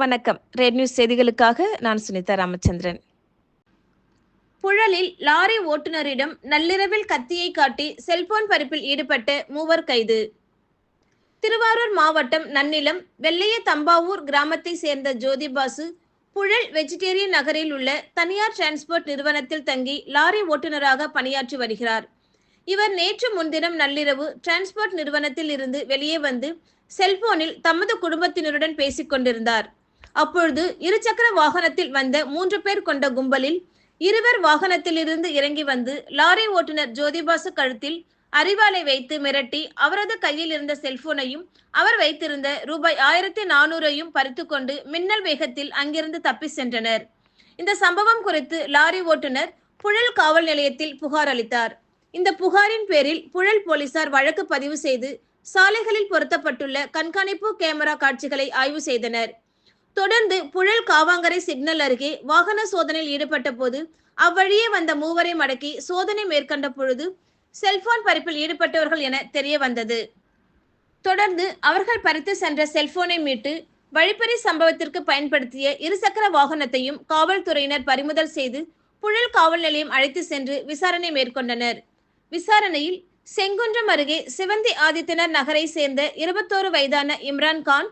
வணக்கம். Red news செய்திகளுக்காக நான் சுனிதா ராமச்சந்திரன். புழலில் லாரி ஓட்டுநரிடம் நள்ளிரவில் கத்தியை காட்டி செல்போன் பறிப்பில் ஈடுபட்ட மூவர் கைது. திருவாரூர் மாவட்டம் நன்னிலம் வெள்ளைய தம்பாவூர் கிராமத்தை சேர்ந்த ஜோதிபாசு புழல் வெஜிடேரியன் நகரில் உள்ள தனியார் டிரான்ஸ்போர்ட் நிறுவனத்தில் தங்கி லாரி ஓட்டுநராக பணியாற்றி வருகிறார். இவர் நேற்று முன்தினம் நள்ளிரவு டிரான்ஸ்போர்ட் நிறுவனத்தில் இருந்து வெளியே வந்து செல்போனில் தமது குடும்பத்தினருடன் பேசிக் கொண்டிருந்தார். அப்பொழுது இருசக்கர வாகனத்தில் வந்த மூன்று பேர் கொண்ட கும்பலில் இருவர் வாகனத்திலிருந்து இறங்கி வந்து லாரி ஓட்டுநர் ஜோதிபாசு கழுத்தில் அறிவாலை வைத்து மிரட்டி அவரது கையில் இருந்த செல்போனையும் அவர் வைத்திருந்த ரூபாய் ஆயிரத்தி நானூறையும் பறித்து கொண்டு மின்னல் வேகத்தில் அங்கிருந்து தப்பி சென்றனர். இந்த சம்பவம் குறித்து லாரி ஓட்டுநர் புழல் காவல் நிலையத்தில் புகார் அளித்தார். இந்த புகாரின் பேரில் புழல் போலீசார் வழக்கு பதிவு செய்து சாலைகளில் பொருத்தப்பட்டுள்ள கண்காணிப்பு கேமரா காட்சிகளை ஆய்வு செய்தனர். தொடர்ந்து புழல் காவாங்கரை சிக்னல் அருகே வாகன சோதனையில் ஈடுபட்ட போது அவ்வழியே வந்த மூவரை மடக்கி சோதனை மேற்கொண்ட பொழுது செல்போன் பறிப்பில் ஈடுபட்டவர்கள் என தெரிய வந்தது. தொடர்ந்து அவர்கள் பறித்து சென்ற செல்போனை மீட்டு வழிப்பறி சம்பவத்திற்கு பயன்படுத்திய இருசக்கர வாகனத்தையும் காவல்துறையினர் பறிமுதல் செய்து புழல் காவல் நிலையம் அழைத்து சென்று விசாரணை மேற்கொண்டனர். விசாரணையில் செங்குன்றம் அருகே சிவந்தி ஆதித்தனர் நகரை சேர்ந்த இருபத்தோரு வயதான இம்ரான் கான்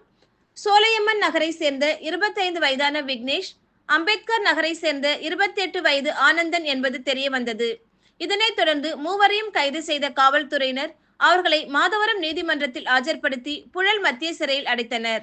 சோலையம்மன் நகரை சேர்ந்த இருபத்தைந்து வயதான விக்னேஷ் அம்பேத்கர் நகரை சேர்ந்த இருபத்தி எட்டு வயது ஆனந்தன் என்பது தெரிய வந்தது. இதனைத் தொடர்ந்து மூவரையும் கைது செய்த காவல்துறையினர் அவர்களை மாதவரம் நீதிமன்றத்தில் ஆஜர்படுத்தி புழல் மத்திய சிறையில் அடைத்தனர்.